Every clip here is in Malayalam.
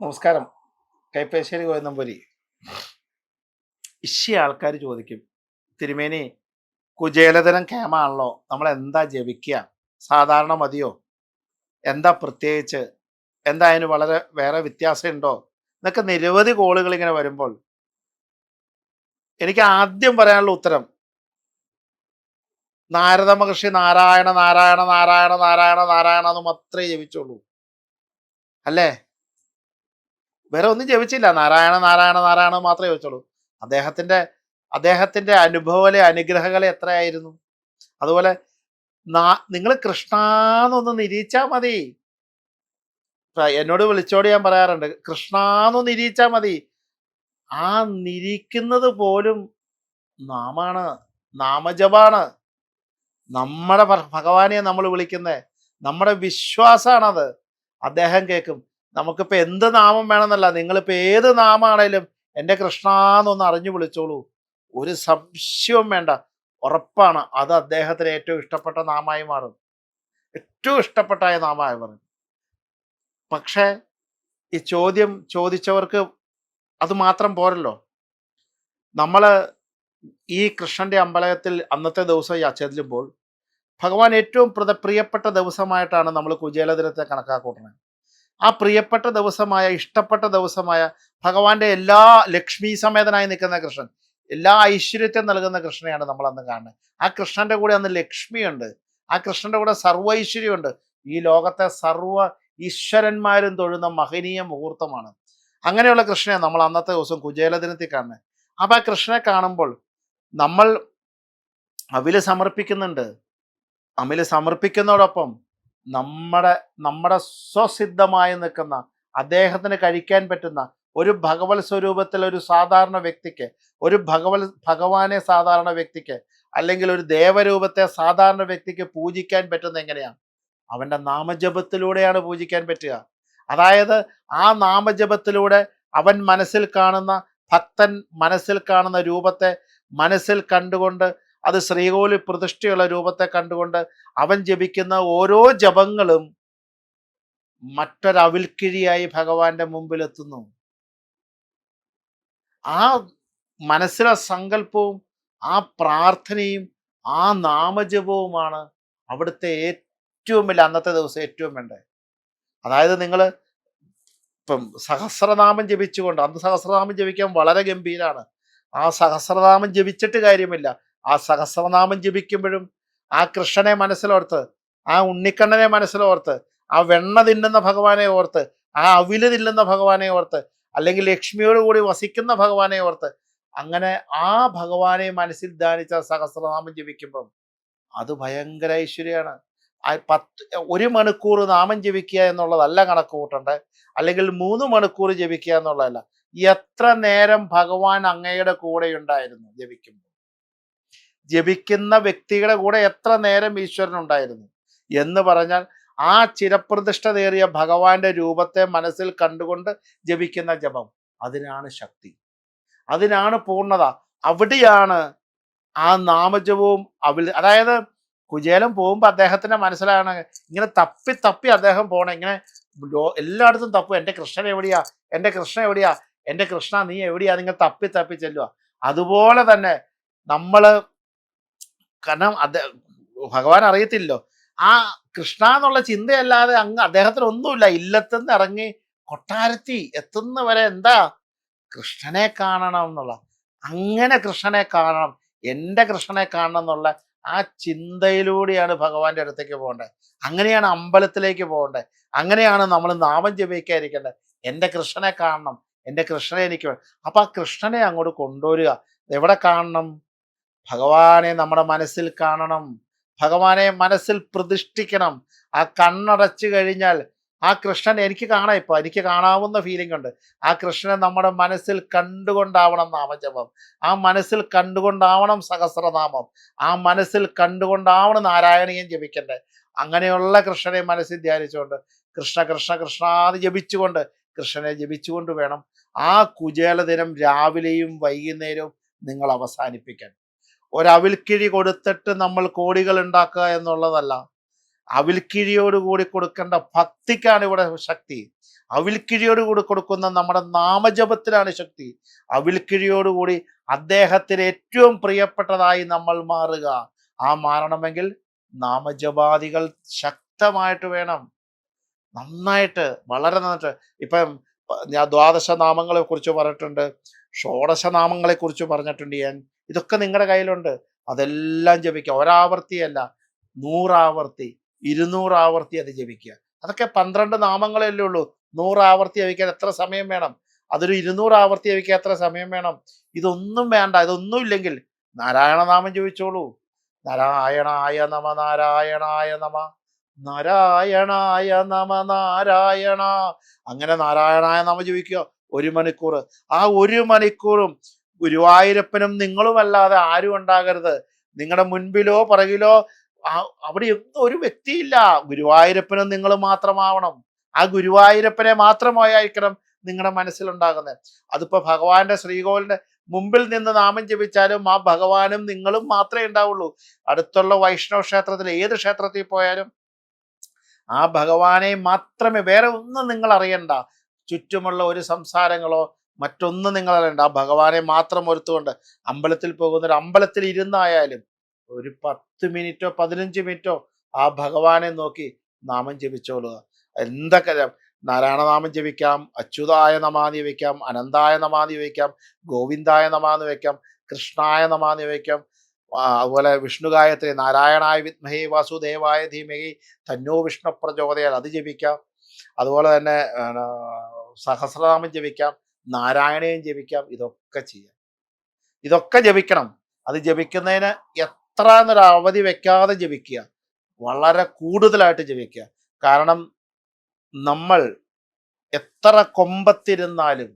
നമസ്കാരം. കൈപ്പേശ്ശേരി കോയന്നമ്പൂരി ഇഷ്യ ആൾക്കാർ ചോദിക്കും തിരുമേനി കുചേലതരം കേമാണല്ലോ നമ്മൾ എന്താ ജപിക്കുക സാധാരണ മതിയോ? എന്താ പ്രത്യേകിച്ച്? എന്താ അതിന് വളരെ വേറെ വ്യത്യാസമുണ്ടോ? എന്നൊക്കെ നിരവധി കോളുകൾ ഇങ്ങനെ വരുമ്പോൾ എനിക്ക് ആദ്യം പറയാനുള്ള ഉത്തരം നാരദ മഹർഷി നാരായണ നാരായണ നാരായണ നാരായണ നാരായണ എന്ന് മാത്രമേ ജപിച്ചുള്ളൂ. അല്ലേ? വേറെ ഒന്നും ജപിച്ചില്ല. നാരായണ നാരായണ നാരായണ മാത്രമേ ചോദിച്ചുള്ളൂ അദ്ദേഹത്തിന്റെ അദ്ദേഹത്തിന്റെ അനുഭവലെ അനുഗ്രഹങ്ങളെ എത്രയായിരുന്നു? അതുപോലെ നിങ്ങൾ കൃഷ്ണാന്നൊന്ന് നിരീച്ചാ മതി. എന്നോട് വിളിച്ചോട് ഞാൻ പറയാറുണ്ട്. കൃഷ്ണാന്നൊന്ന് നിരീച്ചാ മതി. ആ നിരീക്കുന്നത് പോലും നാമാണ്. നാമജപാണ്. നമ്മുടെ ഭഗവാനെ നമ്മൾ വിളിക്കുന്നത് നമ്മുടെ വിശ്വാസമാണത്. അദ്ദേഹം കേൾക്കും. നമുക്കിപ്പോ എന്ത് നാമം വേണമെന്നല്ല. നിങ്ങളിപ്പോൾ ഏത് നാമാണേലും എന്റെ കൃഷ്ണാന്നൊന്ന് അറിഞ്ഞു വിളിച്ചോളൂ. ഒരു സംശയവും വേണ്ട. ഉറപ്പാണ് അത് അദ്ദേഹത്തിന് ഏറ്റവും ഇഷ്ടപ്പെട്ട നാമായി മാറും. ഏറ്റവും ഇഷ്ടപ്പെട്ടായ നാമായി മാറും. പക്ഷേ ഈ ചോദ്യം ചോദിച്ചവർക്ക് അത് മാത്രം പോരല്ലോ. നമ്മൾ ഈ കൃഷ്ണന്റെ അമ്പലത്തിൽ അന്നത്തെ ദിവസം ചെല്ലുമ്പോൾ ഭഗവാൻ ഏറ്റവും പ്രിയപ്പെട്ട ദിവസമായിട്ടാണ് നമ്മൾ കുചേലദിനത്തെ കണക്കാക്കുന്നത് ആ പ്രിയപ്പെട്ട ദിവസമായ ഇഷ്ടപ്പെട്ട ദിവസമായ ഭഗവാന്റെ എല്ലാ ലക്ഷ്മി സമേതനായി നിൽക്കുന്ന കൃഷ്ണൻ എല്ലാ ഐശ്വര്യത്തെ നൽകുന്ന കൃഷ്ണനെയാണ് നമ്മൾ അന്ന് കാണുന്നത്. ആ കൃഷ്ണന്റെ കൂടെ അന്ന് ലക്ഷ്മിയുണ്ട്. ആ കൃഷ്ണന്റെ കൂടെ സർവ ഐശ്വര്യമുണ്ട്. ഈ ലോകത്തെ സർവ ഈശ്വരന്മാരും തൊഴുന്ന മഹനീയ മുഹൂർത്തമാണ്. അങ്ങനെയുള്ള കൃഷ്ണനെ നമ്മൾ അന്നത്തെ ദിവസം കുജേല ദിനത്തിൽ കാണുന്നത്. അപ്പൊ ആ കൃഷ്ണനെ കാണുമ്പോൾ നമ്മൾ അവിൽ സമർപ്പിക്കുന്നുണ്ട്. അമിൽ സമർപ്പിക്കുന്നതോടൊപ്പം നമ്മുടെ നമ്മുടെ സ്വസിദ്ധമായി നിൽക്കുന്ന അദ്ദേഹത്തിന് കഴിക്കാൻ പറ്റുന്ന ഒരു ഭഗവത് സ്വരൂപത്തിൽ ഒരു സാധാരണ വ്യക്തിക്ക് ഒരു ഭഗവത് ഭഗവാനെ സാധാരണ വ്യക്തിക്ക് അല്ലെങ്കിൽ ഒരു ദേവരൂപത്തെ സാധാരണ വ്യക്തിക്ക് പൂജിക്കാൻ പറ്റുന്ന എങ്ങനെയാണ്? അവന്റെ നാമജപത്തിലൂടെയാണ് പൂജിക്കാൻ പറ്റുക. അതായത് ആ നാമജപത്തിലൂടെ അവൻ മനസ്സിൽ കാണുന്ന ഭക്തൻ മനസ്സിൽ കാണുന്ന രൂപത്തെ മനസ്സിൽ കണ്ടുകൊണ്ട് അത് ശ്രീകോലി പ്രതിഷ്ഠയുള്ള രൂപത്തെ കണ്ടുകൊണ്ട് അവൻ ജപിക്കുന്ന ഓരോ ജപങ്ങളും മറ്റൊരവിൽക്കിഴിയായി ഭഗവാന്റെ മുമ്പിൽ എത്തുന്നു ആ മനസ്സിലെ സങ്കല്പവും ആ പ്രാർത്ഥനയും ആ നാമജപവുമാണ് അവിടുത്തെ ഏറ്റവും വലിയ അന്നത്തെ ദിവസം ഏറ്റവും വേണ്ടത്. അതായത് നിങ്ങൾ ഇപ്പം സഹസ്രനാമം ജപിച്ചുകൊണ്ട് അന്ന് സഹസ്രനാമം ജപിക്കാൻ വളരെ ഗംഭീരാണ്. ആ സഹസ്രനാമം ജപിച്ചിട്ട് കാര്യമില്ല. ആ സഹസ്രനാമം ജപിക്കുമ്പോഴും ആ കൃഷ്ണനെ മനസ്സിലോർത്ത് ആ ഉണ്ണിക്കണ്ണനെ മനസ്സിലോർത്ത് ആ വെണ്ണ തിന്നുന്ന ഭഗവാനെ ഓർത്ത് ആ അവിൽ തിന്നുന്ന ഭഗവാനെ ഓർത്ത് അല്ലെങ്കിൽ ലക്ഷ്മിയോട് കൂടി വസിക്കുന്ന ഭഗവാനെ ഓർത്ത് അങ്ങനെ ആ ഭഗവാനെ മനസ്സിൽ ധ്യാനിച്ച സഹസ്രനാമം ജപിക്കുമ്പം അത് ഭയങ്കര ഐശ്വര്യമാണ്. പത്ത് ഒരു മണിക്കൂർ നാമം ജപിക്കുക എന്നുള്ളതല്ല കണക്ക് കൂട്ടേണ്ടത് അല്ലെങ്കിൽ മൂന്ന് മണിക്കൂർ ജപിക്കുക എന്നുള്ളതല്ല. എത്ര നേരം ഭഗവാൻ അങ്ങയുടെ കൂടെ ഉണ്ടായിരുന്നു ജപിക്കുമ്പോൾ? ജപിക്കുന്ന വ്യക്തിയുടെ കൂടെ എത്ര നേരം ഈശ്വരൻ ഉണ്ടായിരുന്നു എന്ന് പറഞ്ഞാൽ ആ ചിരപ്രതിഷ്ഠതേറിയ ഭഗവാന്റെ രൂപത്തെ മനസ്സിൽ കണ്ടുകൊണ്ട് ജപിക്കുന്ന ജപം. അതിനാണ് ശക്തി. അതിനാണ് പൂർണത. അവിടെയാണ് ആ നാമജപവും അവിൽ അതായത് കുചേലം പോകുമ്പോൾ അദ്ദേഹത്തിന്റെ മനസ്സിലാണ് ഇങ്ങനെ തപ്പി തപ്പി അദ്ദേഹം പോണേ. ഇങ്ങനെ എല്ലായിടത്തും തപ്പും. എന്റെ കൃഷ്ണൻ എവിടെയാ? എന്റെ കൃഷ്ണൻ എവിടെയാ? എന്റെ കൃഷ്ണ നീ എവിടെയാ? നിങ്ങൾ തപ്പി തപ്പി ചെല്ലുക അതുപോലെ തന്നെ നമ്മൾ കാരണം അദ്ദേഹം ഭഗവാൻ അറിയത്തില്ലോ. ആ കൃഷ്ണ എന്നുള്ള ചിന്തയല്ലാതെ അങ്ങ് അദ്ദേഹത്തിന് ഒന്നുമില്ല ഇല്ലത്തുനിന്ന് ഇറങ്ങി കൊട്ടാരത്തി എത്തുന്ന വരെ എന്താ? കൃഷ്ണനെ കാണണം എന്നുള്ള. അങ്ങനെ കൃഷ്ണനെ കാണണം. എന്റെ കൃഷ്ണനെ കാണണം എന്നുള്ള ആ ചിന്തയിലൂടെയാണ് ഭഗവാന്റെ അടുത്തേക്ക് പോകേണ്ടത് അങ്ങനെയാണ് അമ്പലത്തിലേക്ക് പോകേണ്ടത് അങ്ങനെയാണ് നമ്മൾ നാമം ജപിക്കാതിരിക്കേണ്ടത് എന്റെ കൃഷ്ണനെ കാണണം. എന്റെ കൃഷ്ണനെ എനിക്ക് വേണം. അപ്പൊ ആ കൃഷ്ണനെ അങ്ങോട്ട് കൊണ്ടുവരിക. എവിടെ കാണണം? ഭഗവാനെ നമ്മുടെ മനസ്സിൽ കാണണം. ഭഗവാനെ മനസ്സിൽ പ്രതിഷ്ഠിക്കണം. ആ കണ്ണടച്ചു കഴിഞ്ഞാൽ ആ കൃഷ്ണൻ എനിക്ക് കാണാം ഇപ്പൊ. എനിക്ക് കാണാവുന്ന ഫീലിംഗ് ഉണ്ട്. ആ കൃഷ്ണനെ നമ്മുടെ മനസ്സിൽ കണ്ടുകൊണ്ടാവണം നാമജപം. ആ മനസ്സിൽ കണ്ടുകൊണ്ടാവണം സഹസ്രനാമം. ആ മനസ്സിൽ കണ്ടുകൊണ്ടാവണം നാരായണീയം ജപിക്കണ്ടേ. അങ്ങനെയുള്ള കൃഷ്ണനെ മനസ്സിൽ ധ്യാനിച്ചുകൊണ്ട് കൃഷ്ണ കൃഷ്ണ കൃഷ്ണാന്ന് ജപിച്ചുകൊണ്ട് കൃഷ്ണനെ ജപിച്ചുകൊണ്ട് വേണം ആ കുചേല ദിനം രാവിലെയും വൈകുന്നേരവും നിങ്ങൾ അവസാനിപ്പിക്കാൻ. ഒരവിൽക്കിഴി കൊടുത്തിട്ട് നമ്മൾ കോടികൾ ഉണ്ടാക്കുക എന്നുള്ളതല്ല. അവിൽക്കിഴിയോടുകൂടി കൊടുക്കേണ്ട ഭക്തിക്കാണ് ഇവിടെ ശക്തി. അവിൽക്കിഴിയോടുകൂടി കൊടുക്കുന്ന നമ്മുടെ നാമജപത്തിലാണ് ശക്തി. അവിൽക്കിഴിയോടുകൂടി അദ്ദേഹത്തിന് ഏറ്റവും പ്രിയപ്പെട്ടതായി നമ്മൾ മാറുക. ആ മാറണമെങ്കിൽ നാമജപാദികൾ ശക്തമായിട്ട് വേണം. നന്നായിട്ട് വളരെ നന്നായിട്ട്. ഇപ്പം ഞാൻ ദ്വാദശ നാമങ്ങളെ കുറിച്ച് പറഞ്ഞിട്ടുണ്ട് ഷോഡശ നാമങ്ങളെ കുറിച്ച് പറഞ്ഞിട്ടുണ്ട് ഞാൻ. ഇതൊക്കെ നിങ്ങളുടെ കയ്യിലുണ്ട്. അതെല്ലാം ജപിക്കുക. ഒരാവർത്തിയല്ല നൂറാവർത്തി ഇരുന്നൂറാവർത്തി അത് ജപിക്കുക. അതൊക്കെ പന്ത്രണ്ട് നാമങ്ങളല്ലേ ഉള്ളൂ. നൂറാവർത്തി ജപിക്കാൻ എത്ര സമയം വേണം? അതൊരു ഇരുന്നൂറാവർത്തി ജപിക്കാൻ എത്ര സമയം വേണം? ഇതൊന്നും വേണ്ട. ഇതൊന്നും ഇല്ലെങ്കിൽ നാരായണ നാമം ജപിച്ചോളൂ. നാരായണായ നമ നാരായണായ നമ നാരായണായ നമ നാരായണ. അങ്ങനെ നാരായണായ നമ ജപിക്കുക. ഒരു മണിക്കൂർ ആ ഒരു മണിക്കൂറും ഗുരുവായൂരപ്പനും നിങ്ങളുമല്ലാതെ ആരും ഉണ്ടാകരുത്. നിങ്ങളുടെ മുൻപിലോ പുറകിലോ അവിടെ ഒരു വ്യക്തിയില്ല. ഗുരുവായൂരപ്പനും നിങ്ങൾ മാത്രമാവണം. ആ ഗുരുവായൂരപ്പനെ മാത്രമായിരിക്കണം നിങ്ങളുടെ മനസ്സിലുണ്ടാകുന്നത്. അതിപ്പോ ഭഗവാന്റെ ശ്രീകോവിലിന്റെ മുമ്പിൽ നിന്ന് നാമം ജപിച്ചാലും ആ ഭഗവാനും നിങ്ങളും മാത്രമേ ഉണ്ടാവുള്ളൂ. അടുത്തുള്ള വൈഷ്ണവ ക്ഷേത്രത്തിൽ ഏത് ക്ഷേത്രത്തിൽ പോയാലും ആ ഭഗവാനെ മാത്രമേ വേറെ ഒന്നും നിങ്ങൾ അറിയണ്ട. ചുറ്റുമുള്ള ഒരു സംസാരങ്ങളോ മറ്റൊന്നും നിങ്ങൾ ആ ഭഗവാനെ മാത്രം ഒരുത്തുകൊണ്ട് അമ്പലത്തിൽ പോകുന്ന ഒരു അമ്പലത്തിൽ ഇരുന്നായാലും ഒരു പത്ത് മിനിറ്റോ പതിനഞ്ച് മിനിറ്റോ ആ ഭഗവാനെ നോക്കി നാമം ജപിച്ചോളുക. എന്തൊക്കെ നാരായണ നാരായണനാമം ജപിക്കാം അച്യുതായ നമാന്ന് ജപിക്കാം അനന്തായ നമാന്ന് ജപിക്കാം ഗോവിന്ദായ നമാന്ന് വയ്ക്കാം കൃഷ്ണായ നമാന്ന് വയ്ക്കാം അതുപോലെ വിഷ്ണു ഗായത്രി നാരായണായ വിത്മഹേ വാസുദേവായ ധീമഹി തന്നോ വിഷ്ണു പ്രചോദയാൽ അത് ജപിക്കാം. അതുപോലെ തന്നെ സഹസ്രനാമം ജപിക്കാം. നാരായണയും ജപിക്കാം ഇതൊക്കെ ചെയ്യാം. ഇതൊക്കെ ജപിക്കണം. അത് ജപിക്കുന്നതിന് എത്ര എന്നൊരു അവധി വെക്കാതെ ജപിക്കുക. വളരെ കൂടുതലായിട്ട് ജപിക്കുക. കാരണം നമ്മൾ എത്ര കൊമ്പത്തിരുന്നാലും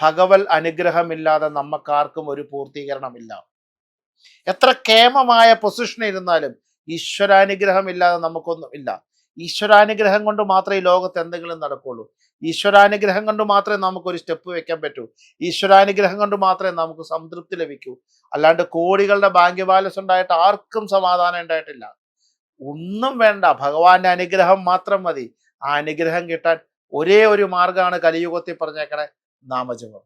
ഭഗവൽ അനുഗ്രഹമില്ലാതെ നമുക്കാർക്കും ഒരു പൂർത്തീകരണമില്ല. എത്ര കേമമായ പൊസിഷനിൽ ഇരുന്നാലും ഈശ്വരാനുഗ്രഹം ഇല്ലാതെ നമുക്കൊന്നും ഇല്ല. ഈശ്വരാനുഗ്രഹം കൊണ്ട് മാത്രമേ ഈ ലോകത്ത് എന്തെങ്കിലും നടക്കുള്ളൂ. ഈശ്വരാനുഗ്രഹം കൊണ്ട് മാത്രമേ നമുക്കൊരു സ്റ്റെപ്പ് വെക്കാൻ പറ്റൂ. ഈശ്വരാനുഗ്രഹം കൊണ്ട് മാത്രമേ നമുക്ക് സംതൃപ്തി ലഭിക്കൂ. അല്ലാണ്ട് കോടികളുടെ ബാങ്ക് ബാലൻസ് ഉണ്ടായിട്ട് ആർക്കും സമാധാനം ഉണ്ടായിട്ടില്ല. ഒന്നും വേണ്ട. ഭഗവാന്റെ അനുഗ്രഹം മാത്രം മതി. ആ അനുഗ്രഹം കിട്ടാൻ ഒരേ ഒരു മാർഗമാണ് കലിയുഗത്തിൽ പറഞ്ഞേക്കണേ നാമജപം.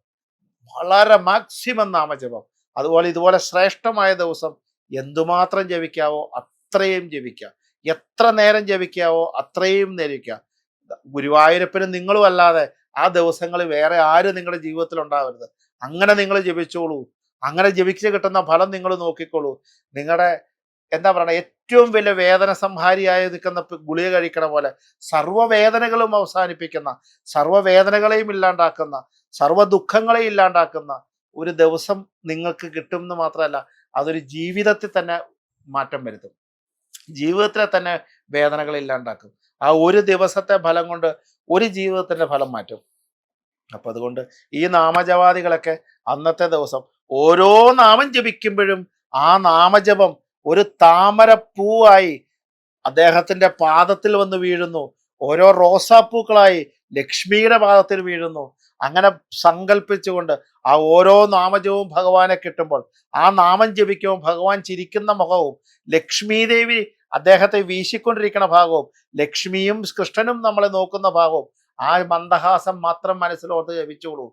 വളരെ മാക്സിമം നാമജപം. അതുപോലെ ഇതുപോലെ ശ്രേഷ്ഠമായ ദിവസം എന്തുമാത്രം ജപിക്കാവോ അത്രയും ജപിക്കാം. എത്ര നേരം ജപിക്കാവോ അത്രയും നേരിക്കുക. ഗുരുവായൂരപ്പനും നിങ്ങളും അല്ലാതെ ആ ദിവസങ്ങളിൽ വേറെ ആരും നിങ്ങളുടെ ജീവിതത്തിൽ ഉണ്ടാവരുത്. അങ്ങനെ നിങ്ങൾ ജപിച്ചോളൂ. അങ്ങനെ ജപിച്ച് കിട്ടുന്ന ഫലം നിങ്ങൾ നോക്കിക്കോളൂ നിങ്ങളുടെ എന്താ പറയണ ഏറ്റവും വലിയ വേദന സംഹാരിയായി നിൽക്കുന്ന ഗുളിക കഴിക്കണ പോലെ സർവവേദനകളും അവസാനിപ്പിക്കുന്ന സർവവേദനകളെയും ഇല്ലാണ്ടാക്കുന്ന സർവ ദുഃഖങ്ങളെയും ഇല്ലാണ്ടാക്കുന്ന ഒരു ദിവസം നിങ്ങൾക്ക് കിട്ടും എന്ന് മാത്രമല്ല അതൊരു ജീവിതത്തിൽ തന്നെ മാറ്റം വരുത്തും. ജീവിതത്തിലെ തന്നെ വേദനകൾ ഇല്ലാണ്ടാക്കും. ആ ഒരു ദിവസത്തെ ഫലം കൊണ്ട് ഒരു ജീവിതത്തിന്റെ ഫലം മാറ്റും. അപ്പം അതുകൊണ്ട് ഈ നാമജവാദികളൊക്കെ അന്നത്തെ ദിവസം ഓരോ നാമം ജപിക്കുമ്പോഴും ആ നാമജപം ഒരു താമരപ്പൂവായി അദ്ദേഹത്തിന്റെ പാദത്തിൽ വന്ന് വീഴുന്നു. ഓരോ റോസാപ്പൂക്കളായി ലക്ഷ്മിയുടെ പാദത്തിൽ വീഴുന്നു. അങ്ങനെ സങ്കല്പിച്ചുകൊണ്ട് ആ ഓരോ നാമജവും ഭഗവാനെ കിട്ടുമ്പോൾ ആ നാമം ജപിക്കുമ്പോൾ ഭഗവാൻ ചിരിക്കുന്ന മുഖവും ലക്ഷ്മീദേവി അദ്ദേഹത്തെ വീശിക്കൊണ്ടിരിക്കുന്ന ഭാഗവും ലക്ഷ്മിയും കൃഷ്ണനും നമ്മളെ നോക്കുന്ന ഭാഗവും ആ മന്ദഹാസം മാത്രം മനസ്സിലോർത്ത് ജപിച്ചോളൂ.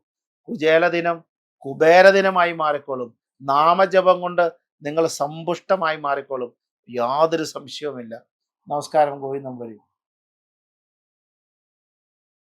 കുചേലദിനം കുബേരദിനമായി മാറിക്കോളും. നാമജപം കൊണ്ട് നിങ്ങൾ സമ്പുഷ്ടമായി മാറിക്കോളും. യാതൊരു സംശയവുമില്ല. നമസ്കാരം ഗോവിന്ദം വരും.